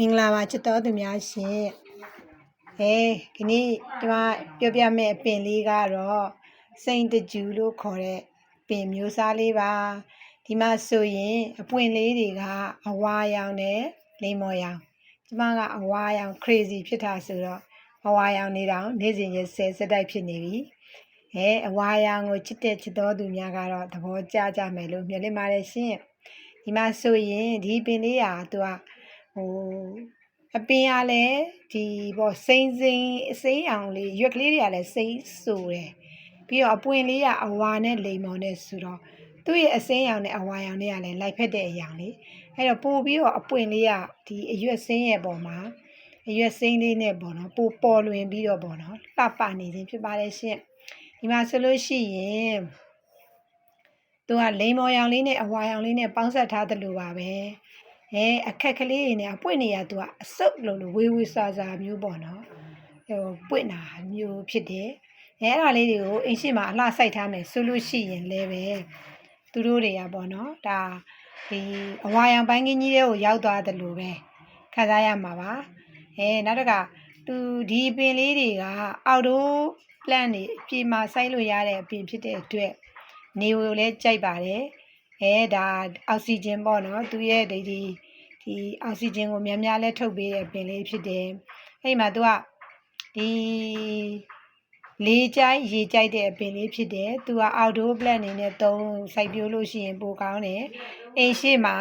မင်္ဂလာပါချစ်တော်သူများရှင်ဟဲဒီနေ့ဒီမှာပြောပြမယ့်အပင်လေးကတော့စိန်တကျူလို့ခေါ်တဲ့ပင်မျိုးစားလေးပါဒီမှာဆိုရင်အပွင့်လေးတွေကအဝါရောင်နဲ့လိမ္မော်ရောင်ဒီမှာကအဝါရောင် crazy ဖြစ်တာဆိုတော့အဝါရောင်နေတောင်နေ့စဉ်ရက်ဆယ်စက်တိုက်ဖြစ်နေပြီဟဲအဝါရောင်ကိုချစ်တဲ့ချစ်တော်သူများကတော့သဘောကျကြမယ်လို့မျှော်လင့်ပါတယ်ရှင်ဒီမှာဆိုရင်ဒီပင်လေးကသူကဟို အပင်ကလည်းဒီပေါ့စိမ့်စိမ့်အစိမ်းအောင်လေးရွက်ကလေးတွေကလည်းစိမ့်ဆူတယ်ပြီးတော့အပွင့်လေးကအဝါနဲ့လိမ်မော်နဲ့ဆိုတော့သူ့ရဲ့အစိမ်းရောင်နဲ့အဝါရောင်နဲ့ကလည်းလိုက်ဖက်တဲ့အရာလေးအဲ့တော့ပို့ပြီးတော့အပွင့်လေးကဒီအရွက်စင်းရဲ့ပေါ်မှာအရွက်စင်းလေးနဲ့ပေါ့နော်ပို့ပေါ်လွင်ပြီးတော့ပေါ့နော်လှပနေခြင်းဖြစ်ပါတယ်ရှင့်ဒီမှာဆိုလို့ရှိရင်သူကလိမ်မော်ရောင်လေးနဲ့အဝါရောင်လေးနဲ့ပေါင်းဆက်ထားတယ်လို့ပါပဲ အဲအခက်ကလေးတွေနဲ့အပွင့်နေရသူကအစုပ်လို့လို့ဝေးဝေးဆာဆာမျိုးပေါ့နော်ဟိုပွင့်တာမျိုးဖြစ်တယ်အဲအဲ့ဒါလေးတွေကိုအင်းရှိမှာအလှစိုက်ထားမယ်ဆိုလို့ရှိရင်လည်းပဲသူတို့တွေကပေါ့နော်ဒါဒီအဝါရောင်ပိုင်းကင်းကြီးတွေကိုရောက်သွားတယ်လို့ပဲခံစားရမှာပါအဲနောက်တစ်ခါသူဒီပင်လေးတွေကအောက်တို့ plant တွေအပြေမှာစိုက်လို့ရတဲ့အပင်ဖြစ်တဲ့အတွက်နေကိုလည်းကြိုက်ပါတယ် အဲဒါအောက်ဆီဂျင်ပေါ့နော်သူရဲ့ဒီဒီဒီအောက်ဆီဂျင်ကိုများများလဲထုတ်ပေးတဲ့ပင်လေးဖြစ်တယ်အဲ့မှာသူကဒီလေကြိုက်ရေကြိုက်တဲ့အပင်လေးဖြစ်တယ်သူက outdoor plant အနေနဲ့သုံးစိုက်ပျိုးလို့ရှိရင်ပိုကောင်းတယ်အိမ်ရှိမှာ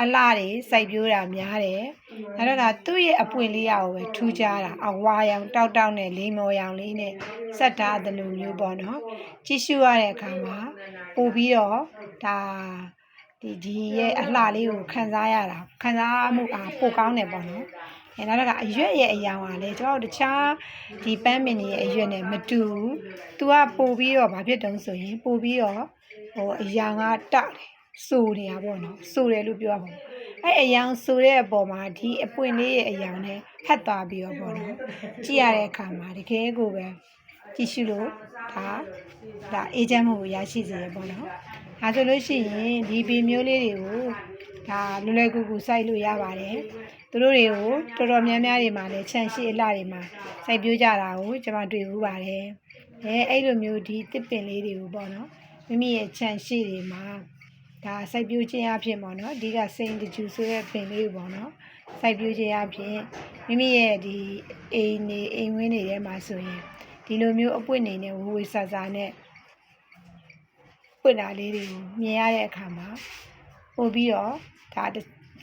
အလှတွေစိုက်ပျိုးတာများတယ်။အဲတော့ကသူ့ရဲ့အပွင့်လေးရကိုပဲထူးခြားတာအဝါရောင်တောက်တောက်နဲ့လိမ္မော်ရောင်လေးနဲ့ဆက်ထားတယ်လို့မျိုးပေါ့နော်။ကြည့်ရှုရတဲ့အခါမှာပို့ပြီးတော့ဒါဒီဒီရဲ့အလှလေးကိုခံစားရတာခံစားမှုအားပိုကောင်းတယ်ပေါ့နော်။အဲနောက်တော့ကအရွက်ရဲ့အယောင်ကလည်းကျွန်တော်တို့တခြားဒီပန်းမင်ကြီးရဲ့အရွက်နဲ့မတူဘူး။ तू ကပို့ပြီးတော့ဘာဖြစ်တုံးဆိုရင်ပို့ပြီးတော့ဟိုအယောင်ကတောက်တယ် စိုးနေတာပေါ့နော်စိုးတယ်လို့ပြောရမှာအဲ့အယောင်စိုးတဲ့အပေါ်မှာဒီအပွင့်လေးရဲ့အယောင်နဲ့ဟက်သွားပြီးတော့ပေါ့နော်ကြည့်ရတဲ့အခါမှာတကယ်ကိုပဲကြည့်ရှုလို့ဒါဒါအေဂျင့်မှုကိုရရှိစေရပေါ့နော်ဒါဆိုလို့ရှိရင်ဒီပင်မျိုးလေးတွေကိုဒါလွယ်လွယ်ကူကူစိုက်လို့ရပါတယ်သူတို့တွေကိုတော်တော်များများတွေမှာလည်းခြံရှိအလှတွေမှာစိုက်ပျိုးကြတာကိုကျွန်မတွေ့ဘူးပါတယ်အဲအဲ့လိုမျိုးဒီတစ်ပင်လေးတွေကိုပေါ့နော်မိမိရဲ့ခြံရှိတွေမှာ ဒါစိုက်ပျိုးခြင်းအဖြစ်ပေါ့နော်အဓိကစိန်တကျူဆိုတဲ့ပင်လေးပေါ့နော်စိုက်ပျိုးခြင်းအဖြစ်မိမိရဲ့ဒီအိမ်နေအိမ်ဝင်းတွေထဲမှာဆိုရင်ဒီလိုမျိုးအပွင့်နေနဲ့ဝဝဆာဆာနဲ့ပွင့်တာလေးတွေကိုမြင်ရတဲ့အခါမှာပို့ပြီးတော့ဒါ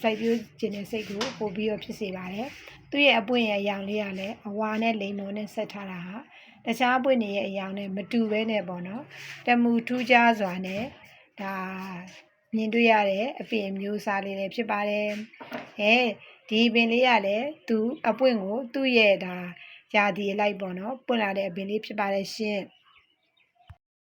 စိုက်ပျိုးခြင်းတဲ့စိတ်ကိုပို့ပြီးတော့ဖြစ်စေပါတယ်သူ့ရဲ့အပွင့်ရဲ့အရောင်လေးကလည်းအဝါနဲ့လိမ္မော်နဲ့ဆက်ထားတာဟာတခြားပွင့်နေရဲ့အရောင်နဲ့မတူဘဲနဲ့ပေါ့နော်တမူထူးခြားစွာနဲ့ဒါ မြင်တွေ့ရတဲ့အပင်မျိုးစားလေးလည်းဖြစ်ပါတယ်။ဟဲဒီပင်လေးကလည်းသူအပွင့်ကိုသူ့ရဲ့ဒါယာဒီလိုက်ပေါ့နော်ပွင့်လာတဲ့အပင်လေးဖြစ်ပါတယ်ရှင်။